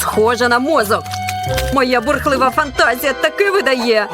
Схоже на мозок. Моя бурхлива фантазія таки видає.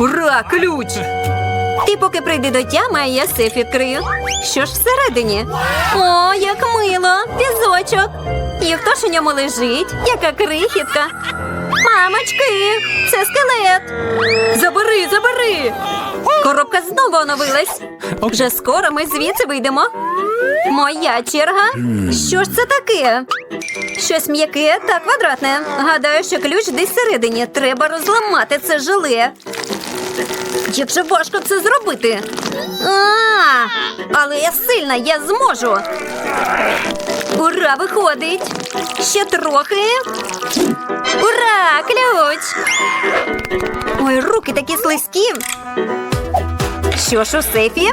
Ура, ключ! Ти поки прийди до тями, а я сейф відкрию. Що ж всередині? О, як мило! Візочок. І хто ж у ньому лежить? Яка крихітка. Мамочки, це скелет. Забери, забери. Коробка знову оновилась. Вже скоро ми звідси вийдемо. Моя черга. Що ж це таке? Щось м'яке та квадратне. Гадаю, що ключ десь всередині. Треба розламати це желе. Як же важко це зробити? А, але я сильна, я зможу. Ура, виходить. Ще трохи. Ура! Ключ! Ой, руки такі слизькі. Що ж у сейфі?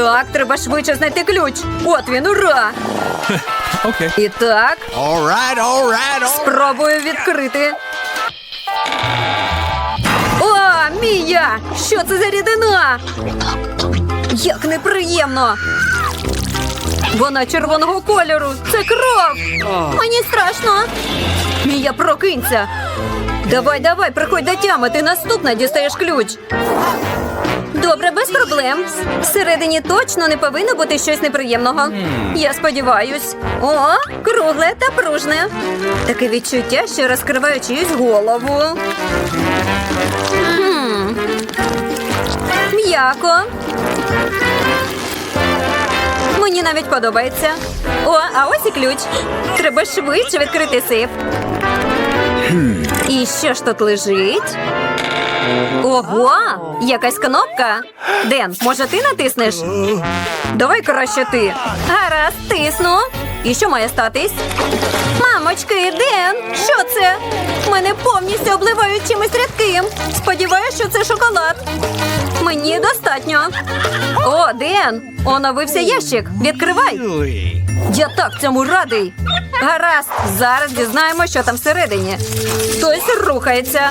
Так, треба швидше знайти ключ. От він, ура! Okay. І так, All right, all right, all спробую відкрити. О, Мія! Що це за рідина? Як неприємно! Вона червоного кольору. Це кров. Мені страшно. Мія, прокинься. Давай, давай, приходь до тями. Ти наступна дістаєш ключ. Добре, без проблем. Всередині точно не повинно бути щось неприємного. Я сподіваюсь. О, кругле та пружне. Таке відчуття, що розкриваю чиюсь голову. М'яко. Мені навіть подобається. О, а ось і ключ. Треба швидше відкрити сейф. І що ж тут лежить? Ого, якась кнопка. Ден, може ти натиснеш? Давай краще ти. Гаразд, тисну. І що має статись? Мамочки, Ден, що це? Мене повністю обливають чимось рідким. Сподіваюсь, що це шоколад. Мені достатньо. О, Ден, оновився ящик. Відкривай. Я так цьому радий. Гаразд, зараз дізнаємо, що там всередині. Хтось рухається.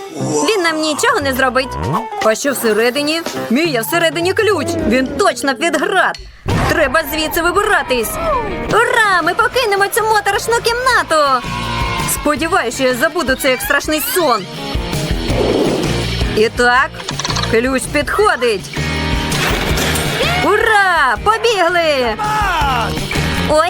Він нам нічого не зробить. А що всередині? Мія, всередині ключ. Він точно під град. Треба звідси вибиратись. Ура! Ми покинемо цю моторошну кімнату. Сподіваюся, що я забуду це як страшний сон. І так, ключ підходить. Ура! Побігли! Ой,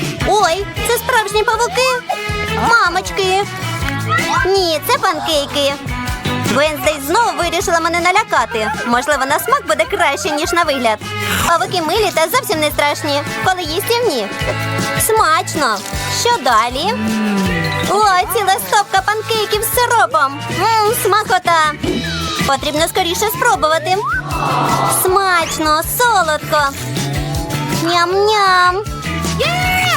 Ой, це справжні павуки. Мамочки. Ні, це панкейки. Венздей знову вирішила мене налякати. Можливо, на смак буде краще, ніж на вигляд. Павуки милі та зовсім не страшні, коли їстівні. Смачно. Що далі? О, ціла стопка панкейків з сиропом. Мм, смакота. Потрібно скоріше спробувати. Смачно, солодко. Ням-ням.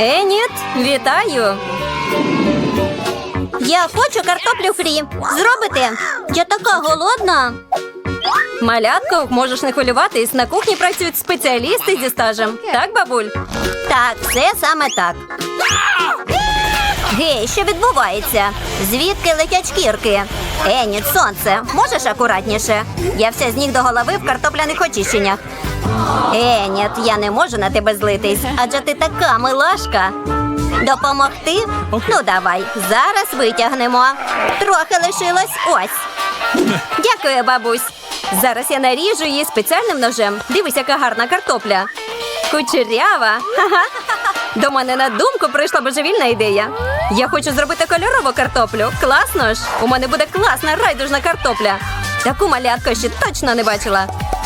Еніт, вітаю! Я хочу картоплю фрі. Зробите? Я така голодна. Малятко, можеш не хвилюватись, на кухні працюють спеціалісти зі стажем. Так, бабуль? Так, це саме так. Гей, що відбувається? Звідки летять шкірки? Еніт, сонце, можеш акуратніше? Я вся з ніг до голови в картопляних очищеннях. Еніт, я не можу на тебе злитись, адже ти така милашка. Допомогти? Ну давай, зараз витягнемо. Трохи лишилось ось. Дякую, бабусь. Зараз я наріжу її спеціальним ножем. Дивись, яка гарна картопля. Кучерява. До мене на думку прийшла божевільна ідея. Я хочу зробити кольорову картоплю. Класно ж! У мене буде класна райдужна картопля. Таку малятку ще точно не бачила.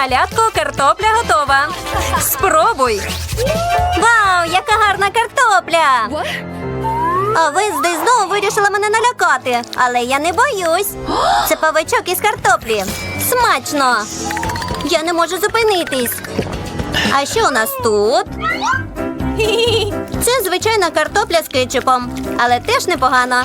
Малятко, картопля готова. Спробуй. Вау, яка гарна картопля! А ви Венздей знову вирішила мене налякати, але я не боюсь. Це павичок із картоплі. Смачно! Я не можу зупинитись. А що у нас тут? Це звичайна картопля з кетчупом, але теж непогано.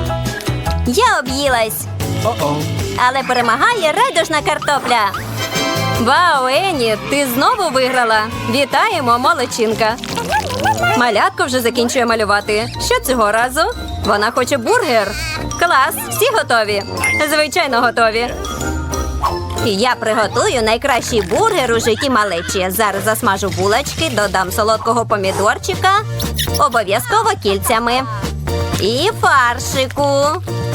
Я об'їлась. Але перемагає райдужна картопля. Вау, Ені, ти знову виграла. Вітаємо, молодчинка. Малятко вже закінчує малювати. Що цього разу? Вона хоче бургер. Клас, всі готові. Звичайно, готові. Я приготую найкращий бургер у житті малечі. Зараз засмажу булочки, додам солодкого помідорчика, обов'язково кільцями. І фаршику.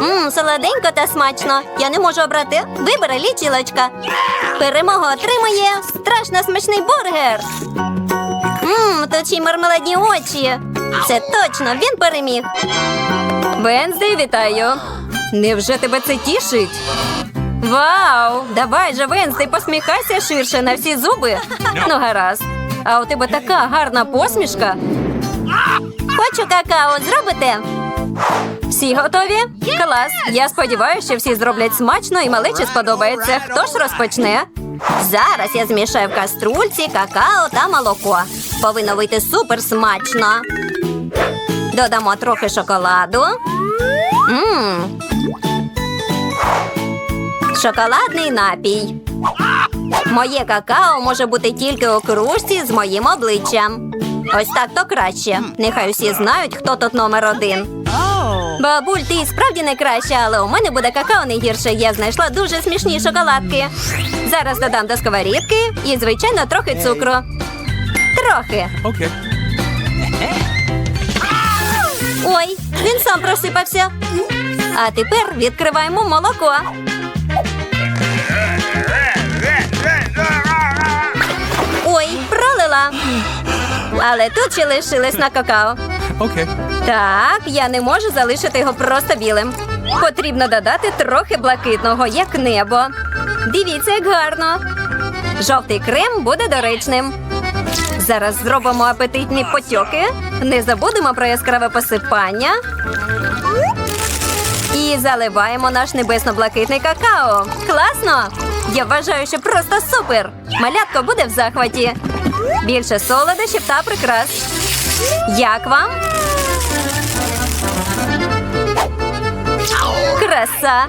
Мм, солоденько та смачно. Я не можу обрати. Вибери лічілочка. Перемогу отримує страшно смачний бургер. Мм, тут мармеладні очі. Це точно, він переміг. Венздей, вітаю. Невже тебе це тішить? Вау! Давай же, Венздей, посміхайся ширше на всі зуби. Ну, гаразд. А у тебе така гарна посмішка. Хочу какао, зробите? Всі готові? Клас. Я сподіваюся, що всі зроблять смачно і малечі сподобається. Хто ж розпочне? Зараз я змішаю в каструльці какао та молоко. Повинно вийти супер смачно. Додамо трохи шоколаду. Мм. Шоколадний напій. Моє какао може бути тільки у кружці з моїм обличчям. Ось так то краще. Нехай усі знають, хто тут номер один. Бабуль, ти справді найкраща, але у мене буде какао не гірше. Я знайшла дуже смішні шоколадки. Зараз додам до сковорідки і, звичайно, трохи цукру. Трохи. Ой, він сам просипався. А тепер відкриваємо молоко. Ой, пролила. Але тут ще лишилось на какао. Okay. Так, я не можу залишити його просто білим. Потрібно додати трохи блакитного, як небо. Дивіться, як гарно. Жовтий крем буде доречним. Зараз зробимо апетитні потьоки. Не забудемо про яскраве посипання. І заливаємо наш небесно-блакитний какао. Класно! Я вважаю, що просто супер! Малятко буде в захваті. Більше солодощів та прикрас. Як вам? Краса.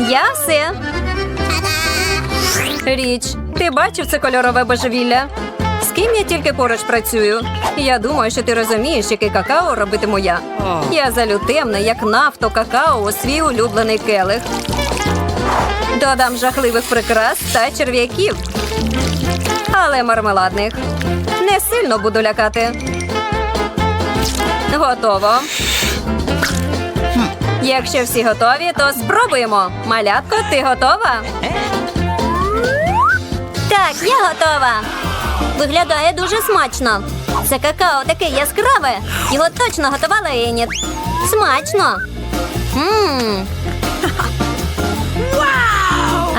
Я все. Річ, ти бачив це кольорове божевілля? З ким я тільки поруч працюю. Я думаю, що ти розумієш, який какао робитиму я. Я залю темне, як нафто какао у свій улюблений келих. Додам жахливих прикрас та черв'яків. Але мармеладних. Не сильно буду лякати. Готово. Якщо всі готові, то спробуємо. Малятко, ти готова? Так, я готова. Виглядає дуже смачно. Це какао таке яскраве. Його точно готувала Еніт. Смачно.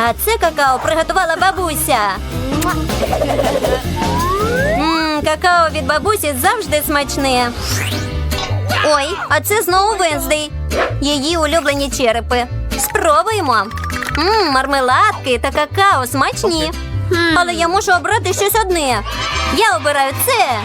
А це какао приготувала бабуся. Какао від бабусі завжди смачне. Ой, а це знову Венздей. Її улюблені черепи. Спробуємо. Мм, мармеладки та какао смачні. Але я мушу обрати щось одне. Я обираю це.